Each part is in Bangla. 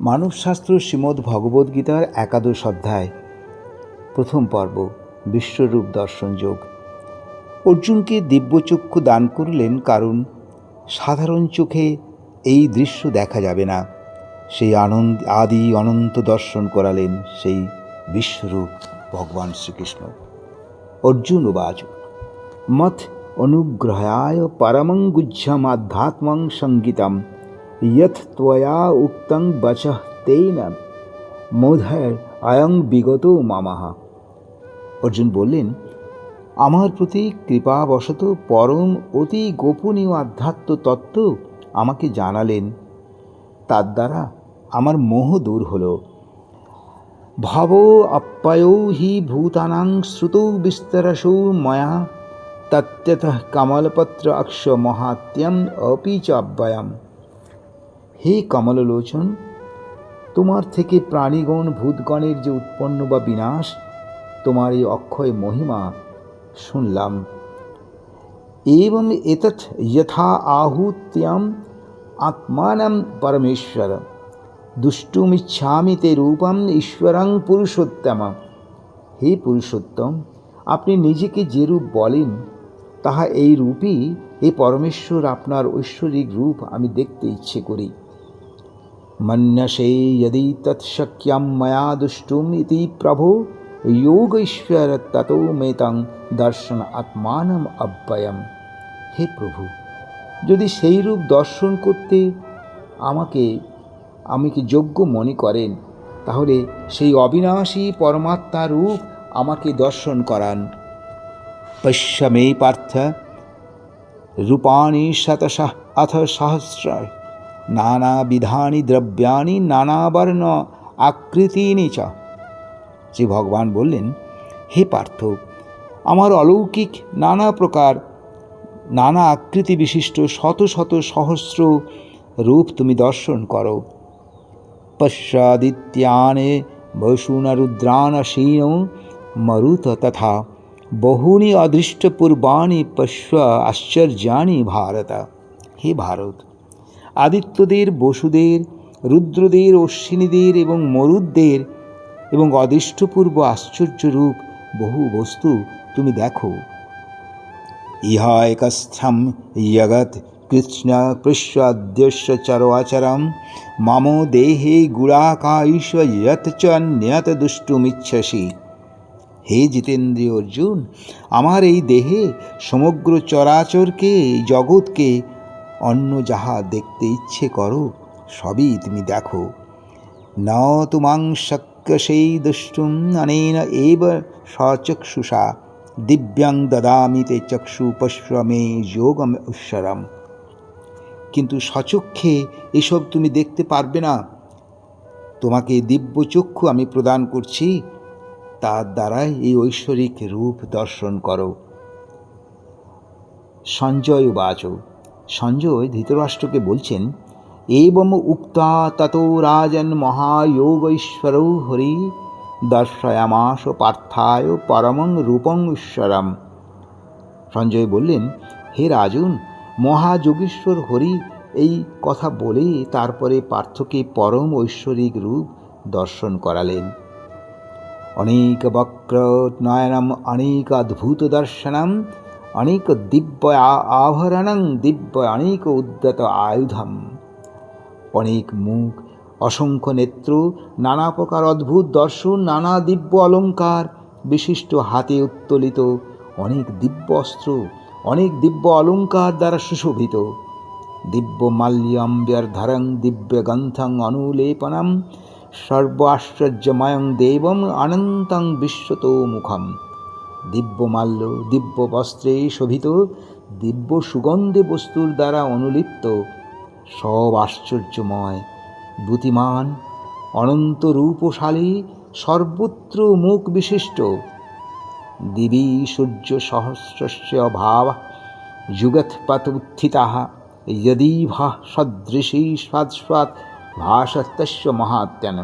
মানবশাস্ত্র শ্রীমদ্ ভগবদ্গীতার একাদশ অধ্যায়, প্রথম পর্ব, বিশ্বরূপ দর্শন যোগ। অর্জুনকে দিব্যচক্ষু দান করলেন কারণ সাধারণ চোখে এই দৃশ্য দেখা যাবে না। সেই আনন্দ, আদি অনন্ত দর্শন করালেন সেই বিশ্বরূপ ভগবান শ্রীকৃষ্ণ। অর্জুন উবাচ মথ অনুগ্রহায় পরমং গুহ্যমাধ্যাত্মং সঙ্গীতম। यथ त्वया उक्तं वचः तेन। মোধের अयं विगत মামাহা অর্জুন বললেন আমার প্রতি কৃপাবশত পরম অতি গোপনীয় আধ্যাত্ম তত্ত্ব আমাকে জানালেন। তার দ্বারা আমার মোহ দূর হল। ভাব আপ্যায়ৌ হি ভূতানাং শ্রুতৌ বিস্তরসৌ ময়া। তত্যতঃ কমলপত্র অক্ষ মহাত্যম অপি চ হে কমললোচন, তোমার থেকে প্রাণীগণ, ভূতগণের যে উৎপন্ন বা বিনাশ, তোমার এই অক্ষয় মহিমা শুনলাম। এবং এতৎ যথা আহুত্যাম আত্মানম পরমেশ্বর দুষ্টুমিচ্ছামি তে রূপম ঈশ্বরং পুরুষোত্তম। হে পুরুষোত্তম, আপনি নিজেকে যে রূপ বলেন, তাহা এই রূপই হে পরমেশ্বর, আপনার ঐশ্বরিক রূপ আমি দেখতে ইচ্ছে করি। मन्यसे यदि तत्शक्यं मया दुष्टुम् इति प्रभो योग ঈশ্বর ততো মেতং দর্শন আত্মানম অব্যয়ম হে প্রভু যদি সেই রূপ দর্শন করতে আমাকে আমি কি যোগ্য মনে করেন তাহলে সেই অবিনাশী পরমাত্মা রূপ আমাকে দর্শন করান পশ্য মে পার্থ রূপাণি শতশঃ অথ সহস্রায় নানাবিধানি দ্রব্যাণি নানাবর্ণ আকৃতিনি চ। যে ভগবান বললেন, হে পার্থ, আমার অলৌকিক নানা প্রকার নানা আকৃতি বিশিষ্ট শত শত সহস্র রূপ তুমি দর্শন করো। পশ্চাদিত্যানে বসুনরুদ্রানসীন মরুত তথা বহুনি অদৃষ্টপূর্বাণি পশ্ব আশ্চর্যানি ভারত। হে ভারত আদিত্যদের, বসুদের, রুদ্রদের, অশ্বিনীদের এবং মরুদদের এবং অদৃষ্টপূর্ব আশ্চর্যরূপ বহু বস্তু তুমি দেখো। ইহা একস্থম জগৎ কৃষ্ণ পৃষ্ঠদ্যস্য চরোচরম মম দেহে চ নিয়ত দুষ্টুমিচ্ছসি। হে জিতেন্দ্রীয় অর্জুন, আমার এই দেহে সমগ্র চরাচরকে, জগৎকে অন্য যাহা দেখতে ইচ্ছে করো, সবই তুমি দেখো। ন তুমাং শক্য সেই দুষ্টুম, অনেন এব সচক্ষুষা, দিব্যাং দদামি তে চক্ষু পশ্রমে যোগম ঈশ্বরম কিন্তু সচক্ষে এসব তুমি দেখতে পারবে না। তোমাকে দিব্য চক্ষু আমি প্রদান করছি, তার দ্বারাই এই ঐশ্বরিক রূপ দর্শন করো। সঞ্জয় বাচ। সঞ্জয় ধৃতরাষ্ট্রকে বলছেন এবং উক্তা তত রাজন মহায়োগৈশ্বর হরি দর্শয়ামাস পার্থায় পরমং রূপং ঈশ্বরম। সঞ্জয় বললেন, হে রাজন, মহাযোগীশ্বর হরি এই কথা বলে তারপরে পার্থকে পরম ঐশ্বরিক রূপ দর্শন করালেন। অনেক বক্র নয়নম, অনেক অদ্ভুত দর্শনম অনেক দিব্য আভরণং দিব্য অনেক উদ্যত আয়ুধম অনেক মুখ অসংখ্য নেত্র নানা প্রকার অদ্ভুত দর্শন নানা দিব্য অলঙ্কার বিশিষ্ট হাতে উত্তোলিত। অনেক দিব্য অস্ত্র, অনেক দিব্য অলঙ্কার দ্বারা সুশোভিত। দিব্য মাল্যম্ব্যর্ধরং দিব্য গন্থং অনুলেপনম, সর্ব আশ্চর্যময়ং দেবম অনন্তং বিশ্বতো মুখম দিব্য মাল্য দিব্য বস্ত্রে শোভিত দিব্য সুগন্ধে বস্তুর দ্বারা অনুলিপ্ত, সব আশ্চর্যময় বুতিমান অনন্ত রূপশালী সর্বত্র মুখ বিশিষ্ট দিবি সূর্য সহস্রস্য ভাব যুগৎপত উত্থিতা যদি ভা সদৃশী স্বাদ ভাসস্তস্য মহাত্যান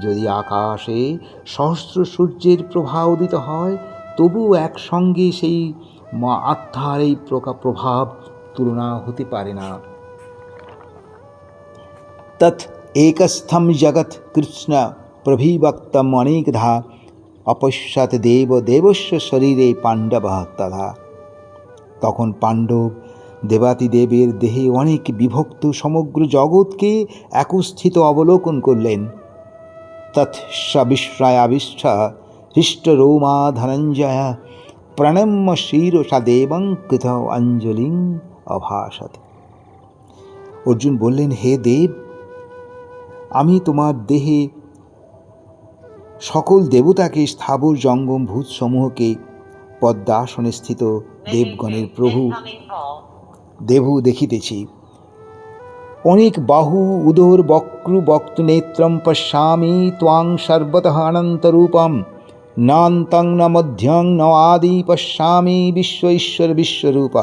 যদি আকাশে সহস্র সূর্যের প্রভা উদিত হয় তবু একসঙ্গে সেই মা আত্মার এই প্রকা প্রভাব তুলনা হতে পারে না। তৎ একস্থম জগৎ কৃষ্ণ প্রভিবক্তম অনেকধা, অপশ্যত দেব দেবস্ব শরীরে পাণ্ডব তথা। তখন পাণ্ডব দেবাতিদেবের দেহে অনেক বিভক্ত সমগ্র জগৎকে একস্থিত অবলোকন করলেন। তৎসবিশ্রায়াবিষ্ঠা হৃষ্টরোমা ধনঞ্জয় প্রণম্য শিরসা দেবং কৃত অঞ্জলিং অভাসত অর্জুন বললেন হে দেব, আমি তোমার দেহে সকল দেবতাকে স্থাবর জঙ্গম ভূত সমূহকে পদ্মাসনে স্থিত দেবগণের প্রভু দেবু দেখিতেছি। অনেক বাহু, উদর, বক্রু বক্ত নেত্রম পশ্যামি, ত্বাং সর্বতঃ অনন্তরূপম। নান্তং ন মধ্যং ন আদি পশ্যামি বিশ্ব ঈশ্বর বিশ্বরূপ।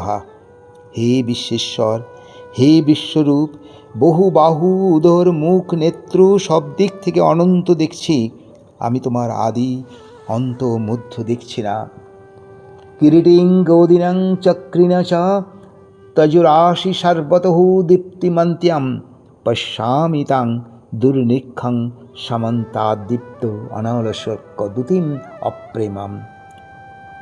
হে বিশ্বেশ্বর, হে বিশ্বরূপ, বহু বাহু, উদর, মুখ, নেত্র, সব দিক থেকে অনন্ত দেখছি। আমি তোমার আদি, অন্ত, মধ্য দেখছি না। কিরিটিং গৌদিনং চক্রিণ চ তজুরাশি সর্বতঃ দীপ্তিমন্ত্যাম। পশ্যামি তাং দুর্নিক্ষং সমন্তাদীপ্ত অনলস কদুতিম অপ্রেমম।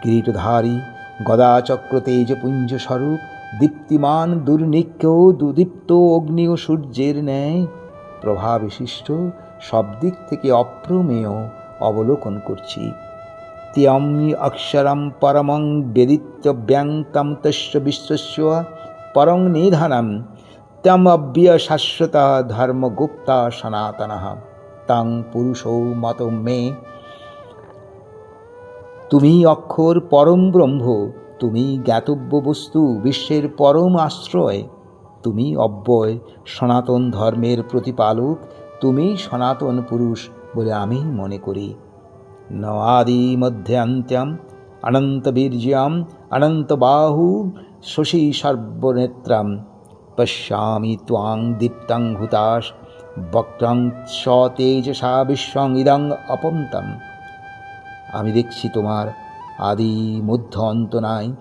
কিরীটধারী গদাচক্র তেজপুঞ্জ স্বরূপ দীপ্তিমান দুর্নিক্ষ দুদীপ্ত অগ্নি ও সূর্যের ন্যায়। প্রভাবিশিষ্ট সব দিক থেকে অপ্রমেয় অবলোকন করছি। ত্যমি অক্ষরম পরমং বেদিত্যব্যাং তম তস্য বিশ্বস্য পরং নিধানম তম অব্যয় শাশ্বত ধর্মগুপ্তা সনাতন। তং পুরুষৌ মত মে। তুমি অক্ষর পরম ব্রহ্ম, তুমি জ্ঞাতব্য বস্তু, বিশ্বের পরম আশ্রয়। তুমি অব্যয়, সনাতন ধর্মের প্রতিপালক, তুমি সনাতন পুরুষ বলে আমি মনে করি। ন আদি মধ্যে অন্ত্যম, অনন্ত বীর্যাম অনন্ত বাহু, শশী সর্বনেত্রাম। পশ্যামি ত্বাং দীপ্তাং হুতাশ বক্রং স তেজসা বিশ্বং ইদং অপন্তম। আমি দেখছি তোমার আদি মধ্য অন্ত নাই।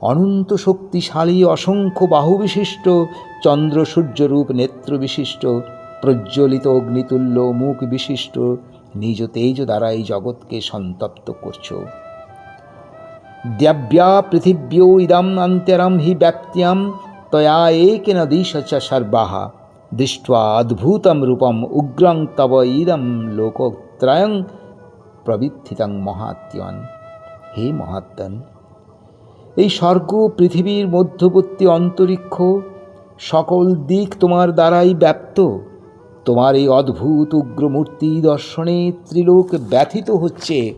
অনন্ত শক্তিশালী, অসংখ্য বাহু বিশিষ্ট চন্দ্র সূর্যরূপ নেত্র বিশিষ্ট, প্রজ্বলিত অগ্নিতুল্য মুখ বিশিষ্ট, নিজ তেজ দ্বারা এই জগৎকে সন্তপ্ত করছ। দ্যাব্যা পৃথিব্যৌ ইদম অন্তরম হি ব্যাপ্তিয়াম তয়া একেন দিশ চ সর্বাহা। দৃষ্টাদ্ভুতম রূপম উগ্রং তব ইদম লোকত্রয়ং প্রবৃদ্ধিতং মহাত্মন হে মহাত্মন এই স্বর্গ পৃথিবীর মধ্যবর্তী অন্তরিক্ষ সকল দিক তোমার দ্বারাই ব্যপ্ত। তোমার এই অদ্ভুত উগ্র মূর্তি দর্শনে ত্রিলোক ব্যথিত হচ্ছে।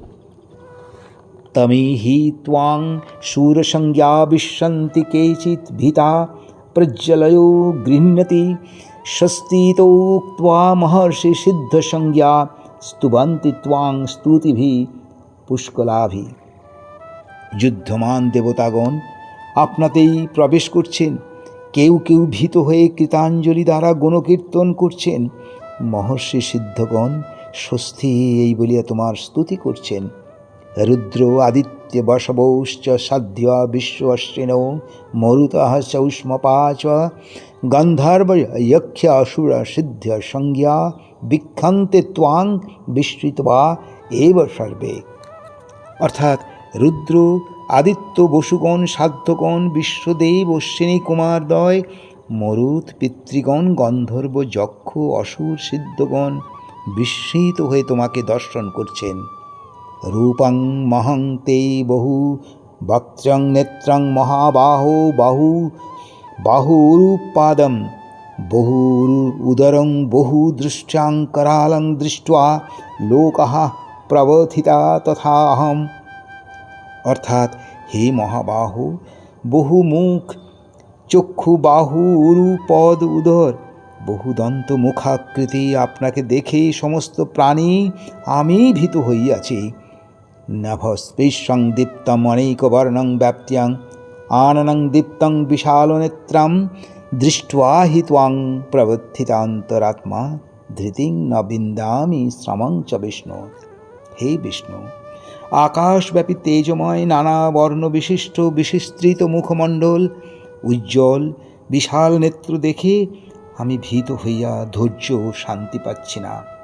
তমি হি ত্বাং সুরসংজ্ঞা বিশ্রান্তি কেচিৎ ভিতা প্রজ্জ্বলয় গৃহ্ণতি। স্বস্তিত উক্ত্বা মহর্ষি সিদ্ধসংজ্ঞা স্তুবন্তি ত্বাং স্তুতিভি পুষ্কলাভি যুদ্ধমান দেবতাগণ আপনাতেই প্রবেশ করছেন কেউ কেউ ভীত হয়ে কৃতাঞ্জলি দ্বারা গণকীর্তন করছেন মহর্ষি সিদ্ধগণ স্বস্তি এই বলিয়া তোমার স্তুতি করছেন রুদ্র আদিত্য বসবৌশ্চ সাধ্য বিশ্ব অশ্বিন মরুত চৌষ্মপা চ গন্ধর্ব যক্ষ অসুর সিদ্ধ সংজ্ঞা বিক্ষান্তে ত্বাং বিস্তৃতবা এব সর্বে। অর্থাৎ রুদ্র আদিত্য বসুগণ সাধ্যগণ বিশ্বদেব অশ্বিনী কুমারদয় মরুত পিতৃগণ গন্ধর্ব যক্ষ অসুর সিদ্ধগণ বিস্মিত হয়ে তোমাকে দর্শন করছেন। রূপং মহং তে বহু ভক্ত্রং নেত্রং মহাবাহো বাহু, বাহুরূপাদম বহু উদরং বহু দৃষ্টাং करालं দৃষ্ট্বা লোকহ প্রবথিতা তথা অহম অর্থাৎ হে মহাবাহু বহু মুখ চক্ষু বাহু উরু পদ উদর, বহুদন্ত মুখাকৃতি আপনাকে দেখে সমস্ত প্রাণী আমি ভীত হইয়াছি। নভস্পৃশ্যং দীপ্তমনেকবর্ণং ব্যাপ্ত্যং আননং দীপ্তং বিশালনেত্রম দৃষ্টা হি ত্বাং প্রবুদ্ধিতান্তরাত্মা ধৃতিং ন বিন্দামি শ্রমং চ বিষ্ণু হে বিষ্ণু আকাশব্যাপী তেজময় নানা বর্ণ বিশিষ্ট বিশিস্ত্রিত মুখমণ্ডল উজ্জ্বল বিশাল নেত্র দেখে আমি ভীত হইয়া ধৈর্য শান্তি পাচ্ছি না।